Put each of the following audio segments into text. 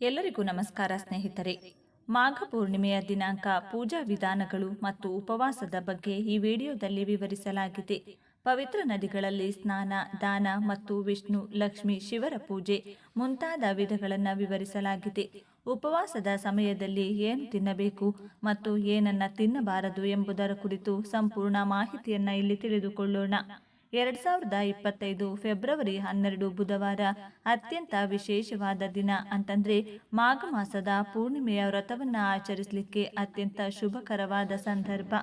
ಎಲ್ಲರಿಗೂ ನಮಸ್ಕಾರ ಸ್ನೇಹಿತರೆ. ಮಾಘ ಪೂರ್ಣಿಮೆಯ ದಿನಾಂಕ, ಪೂಜಾ ವಿಧಾನಗಳು ಮತ್ತು ಉಪವಾಸದ ಬಗ್ಗೆ ಈ ವಿಡಿಯೋದಲ್ಲಿ ವಿವರಿಸಲಾಗಿದೆ. ಪವಿತ್ರ ನದಿಗಳಲ್ಲಿ ಸ್ನಾನ, ದಾನ ಮತ್ತು ವಿಷ್ಣು, ಲಕ್ಷ್ಮಿ, ಶಿವರ ಪೂಜೆ ಮುಂತಾದ ವಿಧಗಳನ್ನು ವಿವರಿಸಲಾಗಿದೆ. ಉಪವಾಸದ ಸಮಯದಲ್ಲಿ ಏನು ತಿನ್ನಬೇಕು ಮತ್ತು ಏನನ್ನ ತಿನ್ನಬಾರದು ಎಂಬುದರ ಕುರಿತು ಸಂಪೂರ್ಣ ಮಾಹಿತಿಯನ್ನ ಇಲ್ಲಿ ತಿಳಿದುಕೊಳ್ಳೋಣ. ಎರಡ್ ಸಾವಿರದ ಇಪ್ಪತ್ತೈದು ಫೆಬ್ರವರಿ ಹನ್ನೆರಡು ಬುಧವಾರ ಅತ್ಯಂತ ವಿಶೇಷವಾದ ದಿನ ಅಂತಂದ್ರೆ ಮಾಘ ಮಾಸದ ಪೂರ್ಣಿಮೆಯ ವ್ರತವನ್ನ ಆಚರಿಸಲಿಕ್ಕೆ ಅತ್ಯಂತ ಶುಭಕರವಾದ ಸಂದರ್ಭ.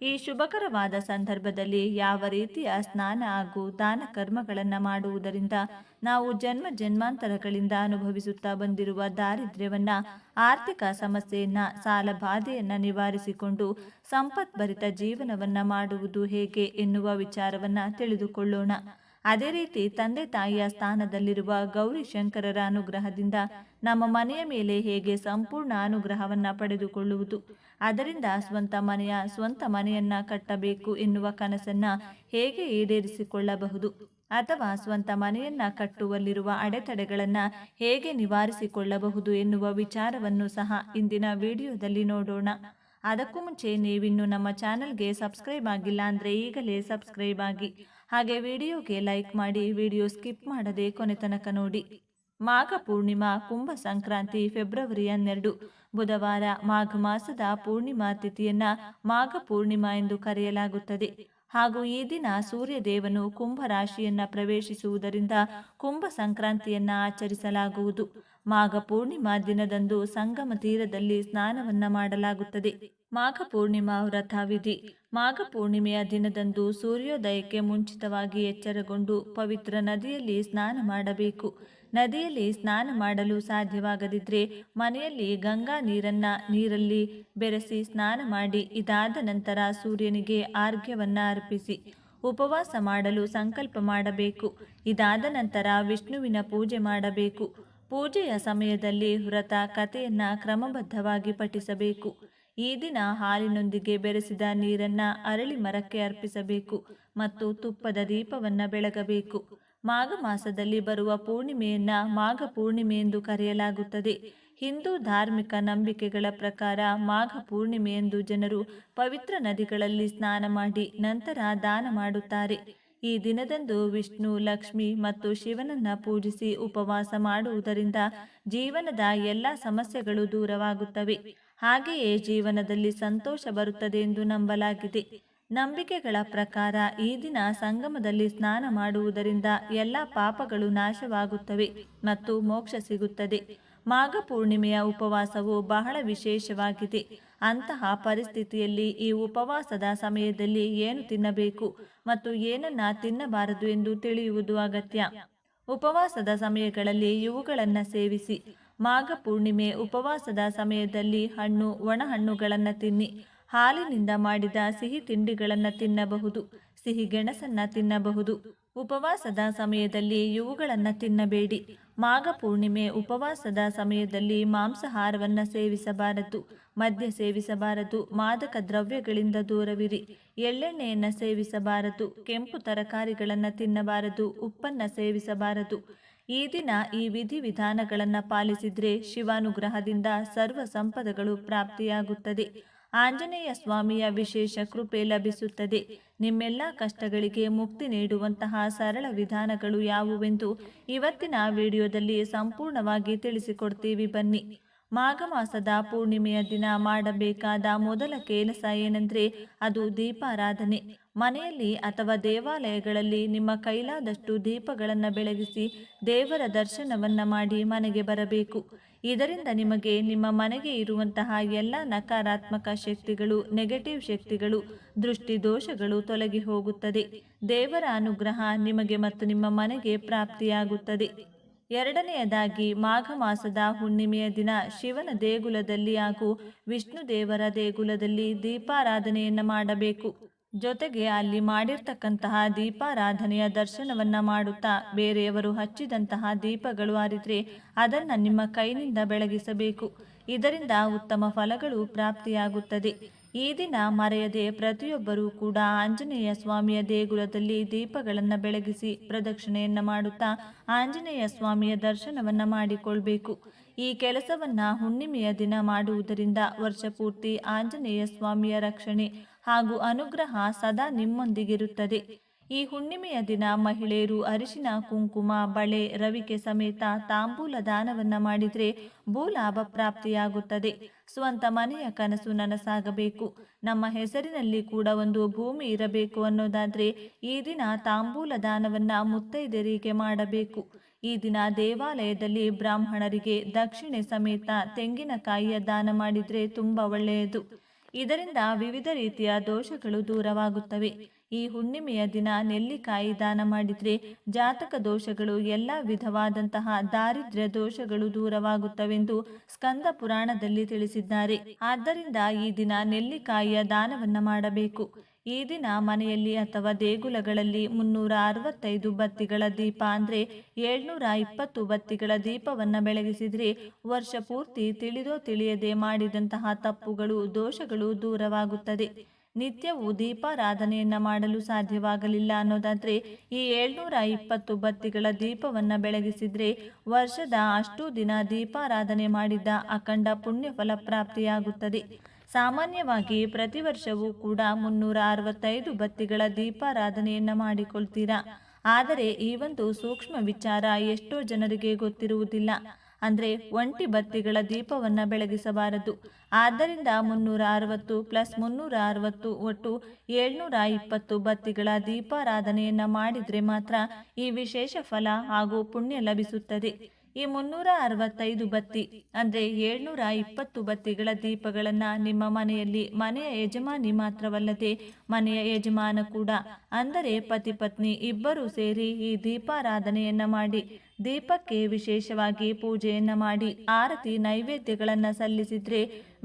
ಈ ಶುಭಕರವಾದ ಸಂದರ್ಭದಲ್ಲಿ ಯಾವ ರೀತಿಯ ಸ್ನಾನ ಹಾಗೂ ದಾನ ಕರ್ಮಗಳನ್ನು ಮಾಡುವುದರಿಂದ ನಾವು ಜನ್ಮ ಜನ್ಮಾಂತರಗಳಿಂದ ಅನುಭವಿಸುತ್ತಾ ಬಂದಿರುವ ದಾರಿದ್ರ್ಯವನ್ನು, ಆರ್ಥಿಕ ಸಮಸ್ಯೆಯನ್ನ, ಸಾಲ ಬಾಧೆಯನ್ನ ನಿವಾರಿಸಿಕೊಂಡು ಸಂಪತ್ಭರಿತ ಜೀವನವನ್ನ ಮಾಡುವುದು ಹೇಗೆ ಎನ್ನುವ ವಿಚಾರವನ್ನ ತಿಳಿದುಕೊಳ್ಳೋಣ. ಅದೇ ರೀತಿ ತಂದೆ ತಾಯಿಯ ಸ್ಥಾನದಲ್ಲಿರುವ ಗೌರಿ ಶಂಕರರ ಅನುಗ್ರಹದಿಂದ ನಮ್ಮ ಮನೆಯ ಮೇಲೆ ಹೇಗೆ ಸಂಪೂರ್ಣ ಅನುಗ್ರಹವನ್ನ ಪಡೆದುಕೊಳ್ಳುವುದು, ಅದರಿಂದ ಸ್ವಂತ ಮನೆಯ ಸ್ವಂತ ಮನೆಯನ್ನ ಕಟ್ಟಬೇಕು ಎನ್ನುವ ಕನಸನ್ನ ಹೇಗೆ ಈಡೇರಿಸಿಕೊಳ್ಳಬಹುದು ಅಥವಾ ಸ್ವಂತ ಮನೆಯನ್ನ ಕಟ್ಟುವಲ್ಲಿರುವ ಅಡೆತಡೆಗಳನ್ನ ಹೇಗೆ ನಿವಾರಿಸಿಕೊಳ್ಳಬಹುದು ಎನ್ನುವ ವಿಚಾರವನ್ನು ಸಹ ಇಂದಿನ ವಿಡಿಯೋದಲ್ಲಿ ನೋಡೋಣ. ಅದಕ್ಕೂ ಮುಂಚೆ ನೀವಿನ್ನು ನಮ್ಮ ಚಾನಲ್ಗೆ ಸಬ್ಸ್ಕ್ರೈಬ್ ಆಗಿಲ್ಲ ಅಂದರೆ ಈಗಲೇ ಸಬ್ಸ್ಕ್ರೈಬ್ ಆಗಿ ಹಾಗೆ ವಿಡಿಯೋಗೆ ಲೈಕ್ ಮಾಡಿ ವಿಡಿಯೋ ಸ್ಕಿಪ್ ಮಾಡದೆ ಕೊನೆ ತನಕ ನೋಡಿ. ಮಾಘ ಪೂರ್ಣಿಮಾ, ಕುಂಭ ಸಂಕ್ರಾಂತಿ, ಫೆಬ್ರವರಿ ಹನ್ನೆರಡು. ಬುಧವಾರ ಮಾಘ ಮಾಸದ ಪೂರ್ಣಿಮಾ ತಿಥಿಯನ್ನ ಮಾಘ ಪೂರ್ಣಿಮಾ ಎಂದು ಕರೆಯಲಾಗುತ್ತದೆ. ಹಾಗೂ ಈ ದಿನ ಸೂರ್ಯದೇವನು ಕುಂಭ ರಾಶಿಯನ್ನ ಪ್ರವೇಶಿಸುವುದರಿಂದ ಕುಂಭ ಸಂಕ್ರಾಂತಿಯನ್ನ ಆಚರಿಸಲಾಗುವುದು. ಮಾಘ ಪೂರ್ಣಿಮಾ ದಿನದಂದು ಸಂಗಮ ತೀರದಲ್ಲಿ ಸ್ನಾನವನ್ನ ಮಾಡಲಾಗುತ್ತದೆ. ಮಾಘ ಪೂರ್ಣಿಮಾ ವ್ರತ ವಿಧಿ ಮಾಘ ಪೂರ್ಣಿಮೆಯ ದಿನದಂದು ಸೂರ್ಯೋದಯಕ್ಕೆ ಮುಂಚಿತವಾಗಿ ಎಚ್ಚರಗೊಂಡು ಪವಿತ್ರ ನದಿಯಲ್ಲಿ ಸ್ನಾನ ಮಾಡಬೇಕು. ನದಿಯಲ್ಲಿ ಸ್ನಾನ ಮಾಡಲು ಸಾಧ್ಯವಾಗದಿದ್ರೆ ಮನೆಯಲ್ಲಿ ಗಂಗಾ ನೀರನ್ನ, ನೀರಲ್ಲಿ ಬೆರೆಸಿ ಸ್ನಾನ ಮಾಡಿ ಇದಾದ ನಂತರ ಸೂರ್ಯನಿಗೆ ಆರ್ಘ್ಯವನ್ನ ಅರ್ಪಿಸಿ, ಉಪವಾಸ ಮಾಡಲು ಸಂಕಲ್ಪ ಮಾಡಬೇಕು. ಇದಾದ ನಂತರ ವಿಷ್ಣುವಿನ ಪೂಜೆ ಮಾಡಬೇಕು. ಪೂಜೆಯ ಸಮಯದಲ್ಲಿ ವ್ರತ, ಕಥೆಯನ್ನ ಕ್ರಮಬದ್ಧವಾಗಿ ಪಠಿಸಬೇಕು. ಈ ದಿನ ಹಾಲಿನೊಂದಿಗೆ ಬೆರೆಸಿದ ನೀರನ್ನ ಅರಳಿ ಮರಕ್ಕೆ ಅರ್ಪಿಸಬೇಕು ಮತ್ತು ತುಪ್ಪದ ದೀಪವನ್ನ ಬೆಳಗಬೇಕು. ಮಾಘ ಮಾಸದಲ್ಲಿ ಬರುವ ಪೂರ್ಣಿಮೆಯನ್ನ ಮಾಘ ಪೂರ್ಣಿಮೆ ಎಂದು ಕರೆಯಲಾಗುತ್ತದೆ. ಹಿಂದೂ ಧಾರ್ಮಿಕ ನಂಬಿಕೆಗಳ ಪ್ರಕಾರ ಮಾಘ ಪೂರ್ಣಿಮೆಯಂದು ಜನರು ಪವಿತ್ರ ನದಿಗಳಲ್ಲಿ ಸ್ನಾನ ಮಾಡಿ ನಂತರ ದಾನ ಮಾಡುತ್ತಾರೆ. ಈ ದಿನದಂದು ವಿಷ್ಣು, ಲಕ್ಷ್ಮಿ ಮತ್ತು ಶಿವನನ್ನ ಪೂಜಿಸಿ ಉಪವಾಸ ಮಾಡುವುದರಿಂದ ಜೀವನದ ಎಲ್ಲ ಸಮಸ್ಯೆಗಳು ದೂರವಾಗುತ್ತವೆ. ಹಾಗೆಯೇ ಜೀವನದಲ್ಲಿ ಸಂತೋಷ ಬರುತ್ತದೆ ಎಂದು ನಂಬಲಾಗಿದೆ. ನಂಬಿಕೆಗಳ ಪ್ರಕಾರ ಈ ದಿನ ಸಂಗಮದಲ್ಲಿ ಸ್ನಾನ ಮಾಡುವುದರಿಂದ ಎಲ್ಲ ಪಾಪಗಳು ನಾಶವಾಗುತ್ತವೆ ಮತ್ತು ಮೋಕ್ಷ ಸಿಗುತ್ತದೆ. ಮಾಘ ಪೂರ್ಣಿಮೆಯ ಉಪವಾಸವು ಬಹಳ ವಿಶೇಷವಾಗಿದೆ. ಅಂತಹ ಪರಿಸ್ಥಿತಿಯಲ್ಲಿ ಈ ಉಪವಾಸದ ಸಮಯದಲ್ಲಿ ಏನು ತಿನ್ನಬೇಕು ಮತ್ತು ಏನನ್ನ ತಿನ್ನಬಾರದು ಎಂದು ತಿಳಿಯುವುದು ಅಗತ್ಯ. ಉಪವಾಸದ ಸಮಯಗಳಲ್ಲಿ ಇವುಗಳನ್ನು ಸೇವಿಸಿ. ಮಾಘ ಪೂರ್ಣಿಮೆ ಉಪವಾಸದ ಸಮಯದಲ್ಲಿ ಹಣ್ಣು ಒಣಹಣ್ಣುಗಳನ್ನು ತಿನ್ನಿ. ಹಾಲಿನಿಂದ ಮಾಡಿದ ಸಿಹಿ ತಿಂಡಿಗಳನ್ನು ತಿನ್ನಬಹುದು, ಸಿಹಿ ಗೆಣಸನ್ನು ತಿನ್ನಬಹುದು. ಉಪವಾಸದ ಸಮಯದಲ್ಲಿ ಇವುಗಳನ್ನು ತಿನ್ನಬೇಡಿ. ಮಾಘ ಪೂರ್ಣಿಮೆ ಉಪವಾಸದ ಸಮಯದಲ್ಲಿ ಮಾಂಸಾಹಾರವನ್ನು ಸೇವಿಸಬಾರದು, ಮದ್ಯ ಸೇವಿಸಬಾರದು, ಮಾದಕ ದ್ರವ್ಯಗಳಿಂದ ದೂರವಿರಿ. ಎಳ್ಳೆಣ್ಣೆಯನ್ನು ಸೇವಿಸಬಾರದು, ಕೆಂಪು ತರಕಾರಿಗಳನ್ನು ತಿನ್ನಬಾರದು, ಉಪ್ಪನ್ನು ಸೇವಿಸಬಾರದು. ಈ ದಿನ ಈ ವಿಧಿವಿಧಾನಗಳನ್ನು ಪಾಲಿಸಿದರೆ ಶಿವಾನುಗ್ರಹದಿಂದ ಸರ್ವ ಸಂಪದಗಳು ಪ್ರಾಪ್ತಿಯಾಗುತ್ತದೆ. ಆಂಜನೇಯ ಸ್ವಾಮಿಯ ವಿಶೇಷ ಕೃಪೆ ಲಭಿಸುತ್ತದೆ. ನಿಮ್ಮೆಲ್ಲ ಕಷ್ಟಗಳಿಗೆ ಮುಕ್ತಿ ನೀಡುವಂತಹ ಸರಳ ವಿಧಾನಗಳು ಯಾವುವೆಂದು ಇವತ್ತಿನ ವಿಡಿಯೋದಲ್ಲಿ ಸಂಪೂರ್ಣವಾಗಿ ತಿಳಿಸಿಕೊಡ್ತೀವಿ ಬನ್ನಿ. ಮಾಘ ಮಾಸದ ಪೂರ್ಣಿಮೆಯ ದಿನ ಮಾಡಬೇಕಾದ ಮೊದಲ ಕೆಲಸ ಏನೆಂದರೆ ಅದು ದೀಪಾರಾಧನೆ. ಮನೆಯಲ್ಲಿ ಅಥವಾ ದೇವಾಲಯಗಳಲ್ಲಿ ನಿಮ್ಮ ಕೈಲಾದಷ್ಟು ದೀಪಗಳನ್ನು ಬೆಳಗಿಸಿ ದೇವರ ದರ್ಶನವನ್ನ ಮಾಡಿ ಮನೆಗೆ ಬರಬೇಕು. ಇದರಿಂದ ನಿಮಗೆ ನಿಮ್ಮ ಮನೆಗೆ ಇರುವಂತಹ ಎಲ್ಲ ನಕಾರಾತ್ಮಕ ಶಕ್ತಿಗಳು ನೆಗೆಟಿವ್ ಶಕ್ತಿಗಳು, ದೃಷ್ಟಿ ದೋಷಗಳು ತೊಲಗಿ ಹೋಗುತ್ತದೆ. ದೇವರ ಅನುಗ್ರಹ ನಿಮಗೆ ಮತ್ತು ನಿಮ್ಮ ಮನೆಗೆ ಪ್ರಾಪ್ತಿಯಾಗುತ್ತದೆ. ಎರಡನೆಯದಾಗಿ, ಮಾಘ ಮಾಸದ ಹುಣ್ಣಿಮೆಯ ದಿನ ಶಿವನ ದೇಗುಲದಲ್ಲಿ ಹಾಗೂ ವಿಷ್ಣು ದೇವರ ದೇಗುಲದಲ್ಲಿ ದೀಪಾರಾಧನೆಯನ್ನು ಮಾಡಬೇಕು. ಜೊತೆಗೆ ಅಲ್ಲಿ ಮಾಡಿರ್ತಕ್ಕಂತಹ ದೀಪಾರಾಧನೆಯ ದರ್ಶನವನ್ನ ಮಾಡುತ್ತಾ ಬೇರೆಯವರು ಹಚ್ಚಿದಂತಹ ದೀಪಗಳು ಆರಿದ್ರೆ ಅದನ್ನ ನಿಮ್ಮ ಕೈನಿಂದ ಬೆಳಗಿಸಬೇಕು. ಇದರಿಂದ ಉತ್ತಮ ಫಲಗಳು ಪ್ರಾಪ್ತಿಯಾಗುತ್ತದೆ. ಈ ದಿನ ಮರೆಯದೆ ಪ್ರತಿಯೊಬ್ಬರೂ ಕೂಡ ಆಂಜನೇಯ ಸ್ವಾಮಿಯ ದೇಗುಲದಲ್ಲಿ ದೀಪಗಳನ್ನು ಬೆಳಗಿಸಿ ಪ್ರದಕ್ಷಿಣೆಯನ್ನ ಮಾಡುತ್ತಾ ಆಂಜನೇಯ ಸ್ವಾಮಿಯ ದರ್ಶನವನ್ನ ಮಾಡಿಕೊಳ್ಬೇಕು. ಈ ಕೆಲಸವನ್ನ ಹುಣ್ಣಿಮೆಯ ದಿನ ಮಾಡುವುದರಿಂದ ವರ್ಷಪೂರ್ತಿ ಆಂಜನೇಯ ಸ್ವಾಮಿಯ ರಕ್ಷಣೆ ಹಾಗೂ ಅನುಗ್ರಹ ಸದಾ ನಿಮ್ಮೊಂದಿಗಿರುತ್ತದೆ. ಈ ಹುಣ್ಣಿಮೆಯ ದಿನ ಮಹಿಳೆಯರು ಅರಿಶಿನ, ಕುಂಕುಮ, ಬಳೆ, ರವಿಕೆ ಸಮೇತ ತಾಂಬೂಲ ದಾನವನ್ನ ಭೂ ಲಾಭ ಪ್ರಾಪ್ತಿಯಾಗುತ್ತದೆ. ಸ್ವಂತ ಮನೆಯ ಕನಸು ನನಸಾಗಬೇಕು. ನಮ್ಮ ಹೆಸರಿನಲ್ಲಿ ಕೂಡ ಒಂದು ಭೂಮಿ ಇರಬೇಕು ಅನ್ನೋದಾದರೆ ಈ ದಿನ ತಾಂಬೂಲ ದಾನವನ್ನ ಮುತ್ತೈದೆಯರಿಗೆ ಮಾಡಬೇಕು. ಈ ದಿನ ದೇವಾಲಯದಲ್ಲಿ ಬ್ರಾಹ್ಮಣರಿಗೆ ದಕ್ಷಿಣೆ ಸಮೇತ ತೆಂಗಿನಕಾಯಿಯ ದಾನ ಮಾಡಿದರೆ ತುಂಬಾ ಒಳ್ಳೆಯದು. ಇದರಿಂದ ವಿವಿಧ ರೀತಿಯ ದೋಷಗಳು ದೂರವಾಗುತ್ತವೆ. ಈ ಹುಣ್ಣಿಮೆಯ ದಿನ ನೆಲ್ಲಿಕಾಯಿ ದಾನ ಮಾಡಿದರೆ ಜಾತಕ ದೋಷಗಳು ಎಲ್ಲ ವಿಧವಾದಂತಹ ದಾರಿದ್ರ್ಯ ದೋಷಗಳು ದೂರವಾಗುತ್ತವೆಂದು ಸ್ಕಂದ ಪುರಾಣದಲ್ಲಿ ತಿಳಿಸಿದ್ದಾರೆ. ಆದ್ದರಿಂದ ಈ ದಿನ ನೆಲ್ಲಿಕಾಯಿಯ ದಾನವನ್ನು ಮಾಡಬೇಕು. ಈ ದಿನ ಮನೆಯಲ್ಲಿ ಅಥವಾ ದೇಗುಲಗಳಲ್ಲಿ ಮುನ್ನೂರ ಅರವತ್ತೈದು ಬತ್ತಿಗಳ ದೀಪ ಅಂದರೆ ಏಳ್ನೂರ ಇಪ್ಪತ್ತು ಬತ್ತಿಗಳ ದೀಪವನ್ನು ಬೆಳಗಿಸಿದರೆ ವರ್ಷ ಪೂರ್ತಿ ತಿಳಿದೋ ತಿಳಿಯದೆ ಮಾಡಿದಂತಹ ತಪ್ಪುಗಳು, ದೋಷಗಳು ದೂರವಾಗುತ್ತದೆ. ನಿತ್ಯವೂ ದೀಪಾರಾಧನೆಯನ್ನು ಮಾಡಲು ಸಾಧ್ಯವಾಗಲಿಲ್ಲ ಅನ್ನೋದಾದರೆ ಈ ಏಳ್ನೂರ ಇಪ್ಪತ್ತು ಬತ್ತಿಗಳ ದೀಪವನ್ನು ಬೆಳಗಿಸಿದರೆ ವರ್ಷದ ಅಷ್ಟು ದಿನ ದೀಪಾರಾಧನೆ ಮಾಡಿದ್ದ ಅಖಂಡ ಪುಣ್ಯಫಲ ಪ್ರಾಪ್ತಿಯಾಗುತ್ತದೆ. ಸಾಮಾನ್ಯವಾಗಿ ಪ್ರತಿ ವರ್ಷವೂ ಕೂಡ ಮುನ್ನೂರ ಅರವತ್ತೈದು ಬತ್ತಿಗಳ ದೀಪಾರಾಧನೆಯನ್ನ ಮಾಡಿಕೊಳ್ತೀರಾ? ಆದರೆ ಈ ಒಂದು ಸೂಕ್ಷ್ಮ ವಿಚಾರ ಎಷ್ಟೋ ಜನರಿಗೆ ಗೊತ್ತಿರುವುದಿಲ್ಲ. ಅಂದ್ರೆ ಒಂಟಿ ಬತ್ತಿಗಳ ದೀಪವನ್ನ ಬೆಳಗಿಸಬಾರದು. ಆದ್ದರಿಂದ ಮುನ್ನೂರ ಅರವತ್ತು ಪ್ಲಸ್ ಮುನ್ನೂರ ಅರವತ್ತು ಒಟ್ಟು ಏಳ್ನೂರ ಇಪ್ಪತ್ತು ಬತ್ತಿಗಳ ದೀಪಾರಾಧನೆಯನ್ನ ಮಾಡಿದ್ರೆ ಮಾತ್ರ ಈ ವಿಶೇಷ ಫಲ ಹಾಗೂ ಪುಣ್ಯ ಲಭಿಸುತ್ತದೆ. ಈ ಮುನ್ನೂರ ಅರವತ್ತೈದು ಬತ್ತಿ, ಅಂದರೆ ಏಳ್ನೂರ ಇಪ್ಪತ್ತು ಬತ್ತಿಗಳ ದೀಪಗಳನ್ನು ನಿಮ್ಮ ಮನೆಯಲ್ಲಿ ಮನೆಯ ಯಜಮಾನಿ ಮಾತ್ರವಲ್ಲದೆ ಮನೆಯ ಯಜಮಾನ ಕೂಡ. ಅಂದರೆ ಪತಿ ಪತ್ನಿ ಇಬ್ಬರೂ ಸೇರಿ ಈ ದೀಪಾರಾಧನೆಯನ್ನು ಮಾಡಿ, ದೀಪಕ್ಕೆ ವಿಶೇಷವಾಗಿ ಪೂಜೆಯನ್ನು ಮಾಡಿ, ಆರತಿ ನೈವೇದ್ಯಗಳನ್ನು ಸಲ್ಲಿಸಿದರೆ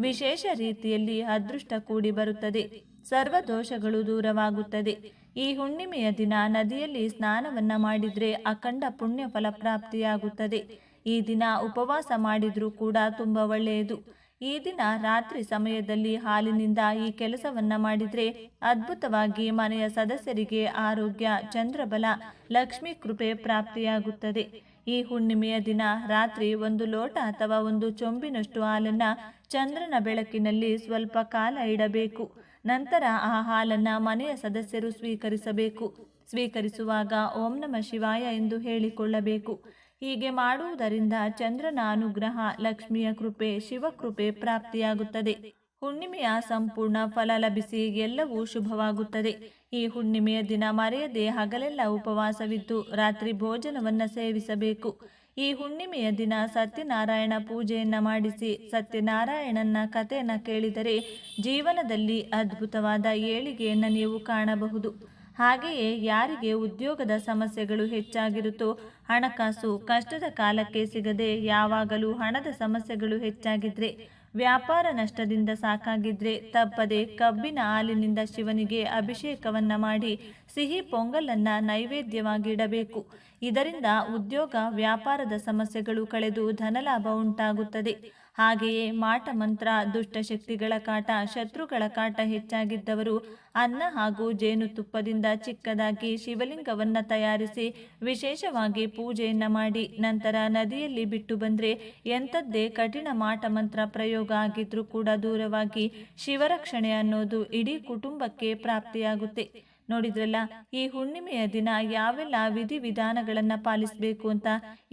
ವಿಶೇಷ ರೀತಿಯಲ್ಲಿ ಅದೃಷ್ಟ ಕೂಡಿ ಬರುತ್ತದೆ. ಸರ್ವ ದೋಷಗಳು ದೂರವಾಗುತ್ತದೆ. ಈ ಹುಣ್ಣಿಮೆಯ ದಿನ ನದಿಯಲ್ಲಿ ಸ್ನಾನವನ್ನ ಮಾಡಿದ್ರೆ ಅಖಂಡ ಪುಣ್ಯ ಫಲಪ್ರಾಪ್ತಿಯಾಗುತ್ತದೆ ಈ ದಿನ ಉಪವಾಸ ಮಾಡಿದ್ರೂ ಕೂಡ ತುಂಬ ಒಳ್ಳೆಯದು. ಈ ದಿನ ರಾತ್ರಿ ಸಮಯದಲ್ಲಿ ಹಾಲಿನಿಂದ ಈ ಕೆಲಸವನ್ನ ಮಾಡಿದ್ರೆ ಅದ್ಭುತವಾಗಿ ಮನೆಯ ಸದಸ್ಯರಿಗೆ ಆರೋಗ್ಯ, ಚಂದ್ರಬಲ, ಲಕ್ಷ್ಮೀ ಕೃಪೆ ಪ್ರಾಪ್ತಿಯಾಗುತ್ತದೆ. ಈ ಹುಣ್ಣಿಮೆಯ ದಿನ ರಾತ್ರಿ ಒಂದು ಲೋಟ ಅಥವಾ ಒಂದು ಚೊಂಬಿನಷ್ಟು ಹಾಲನ್ನ ಚಂದ್ರನ ಬೆಳಕಿನಲ್ಲಿ ಸ್ವಲ್ಪ ಕಾಲ ಇಡಬೇಕು. ನಂತರ ಆ ಹಾಲನ್ನ ಮನೆಯ ಸದಸ್ಯರು ಸ್ವೀಕರಿಸಬೇಕು. ಸ್ವೀಕರಿಸುವಾಗ ಓಂ ನಮ ಶಿವಾಯ ಎಂದು ಹೇಳಿಕೊಳ್ಳಬೇಕು. ಹೀಗೆ ಮಾಡುವುದರಿಂದ ಚಂದ್ರನ ಅನುಗ್ರಹ ಲಕ್ಷ್ಮಿಯ ಕೃಪೆ, ಶಿವಕೃಪೆ ಪ್ರಾಪ್ತಿಯಾಗುತ್ತದೆ. ಹುಣ್ಣಿಮೆಯ ಸಂಪೂರ್ಣ ಫಲ ಲಭಿಸಿ ಎಲ್ಲವೂ ಶುಭವಾಗುತ್ತದೆ. ಈ ಹುಣ್ಣಿಮೆಯ ದಿನ ಮರೆಯದೆ ಹಗಲೆಲ್ಲ ಉಪವಾಸವಿದ್ದು ರಾತ್ರಿ ಭೋಜನವನ್ನು ಸೇವಿಸಬೇಕು. ಈ ಹುಣ್ಣಿಮೆಯ ದಿನ ಸತ್ಯನಾರಾಯಣ ಪೂಜೆಯನ್ನ ಮಾಡಿಸಿ ಸತ್ಯನಾರಾಯಣನ ಕಥೆಯನ್ನ ಕೇಳಿದರೆ ಜೀವನದಲ್ಲಿ ಅದ್ಭುತವಾದ ಏಳಿಗೆಯನ್ನು ನೀವು ಕಾಣಬಹುದು. ಹಾಗೆಯೇ ಯಾರಿಗೆ ಉದ್ಯೋಗದ ಸಮಸ್ಯೆಗಳು ಹೆಚ್ಚಾಗಿರುತ್ತೋ ಹಣಕಾಸು ಕಷ್ಟದ ಕಾಲಕ್ಕೆ ಸಿಗದೆ ಯಾವಾಗಲೂ ಹಣದ ಸಮಸ್ಯೆಗಳು ಹೆಚ್ಚಾಗಿದ್ರೆ ವ್ಯಾಪಾರ ನಷ್ಟದಿಂದ ಸಾಕಾಗಿದ್ರೆ ತಪ್ಪದೆ ಕಬ್ಬಿನ ಹಾಲಿನಿಂದ ಶಿವನಿಗೆ ಅಭಿಷೇಕವನ್ನ ಮಾಡಿ ಸಿಹಿ ಪೊಂಗಲನ್ನ ನೈವೇದ್ಯವಾಗಿ ಇಡಬೇಕು ಇದರಿಂದ ಉದ್ಯೋಗ, ವ್ಯಾಪಾರದ ಸಮಸ್ಯೆಗಳು ಕಳೆದು ಧನಲಾಭ ಉಂಟಾಗುತ್ತದೆ. ಹಾಗೆಯೇ ಮಾಟ ಮಂತ್ರ ದುಷ್ಟಶಕ್ತಿಗಳ ಕಾಟ, ಶತ್ರುಗಳ ಕಾಟ ಹೆಚ್ಚಾಗಿದ್ದವರು ಅನ್ನ ಹಾಗೂ ಜೇನುತುಪ್ಪದಿಂದ ಚಿಕ್ಕದಾಗಿ ಶಿವಲಿಂಗವನ್ನು ತಯಾರಿಸಿ ವಿಶೇಷವಾಗಿ ಪೂಜೆಯನ್ನು ಮಾಡಿ ನಂತರ ನದಿಯಲ್ಲಿ ಬಿಟ್ಟು ಬಂದರೆ ಎಂಥದ್ದೇ ಕಠಿಣ ಮಾಟ ಮಂತ್ರ ಪ್ರಯೋಗ ಆಗಿದ್ರೂ ಕೂಡ ದೂರವಾಗಿ ಶಿವರಕ್ಷಣೆ ಅನ್ನೋದು ಇಡೀ ಕುಟುಂಬಕ್ಕೆ ಪ್ರಾಪ್ತಿಯಾಗುತ್ತೆ. ನೋಡಿದ್ರಲ್ಲ, ಈ ಹುಣ್ಣಿಮೆಯ ದಿನ ಯಾವೆಲ್ಲ ವಿಧಿ ವಿಧಾನಗಳನ್ನ ಪಾಲಿಸಬೇಕು ಅಂತ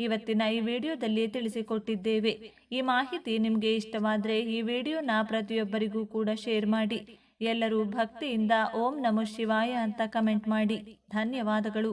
ಇವತ್ತಿನ ಈ ವಿಡಿಯೋದಲ್ಲಿ ತಿಳಿಸಿಕೊಟ್ಟಿದ್ದೇವೆ. ಈ ಮಾಹಿತಿ ನಿಮಗೆ ಇಷ್ಟವಾದರೆ ಈ ವಿಡಿಯೋನ ಪ್ರತಿಯೊಬ್ಬರಿಗೂ ಕೂಡ ಶೇರ್ ಮಾಡಿ. ಎಲ್ಲರೂ ಭಕ್ತಿಯಿಂದ ಓಂ ನಮೋ ಶಿವಾಯ ಅಂತ ಕಮೆಂಟ್ ಮಾಡಿ. ಧನ್ಯವಾದಗಳು.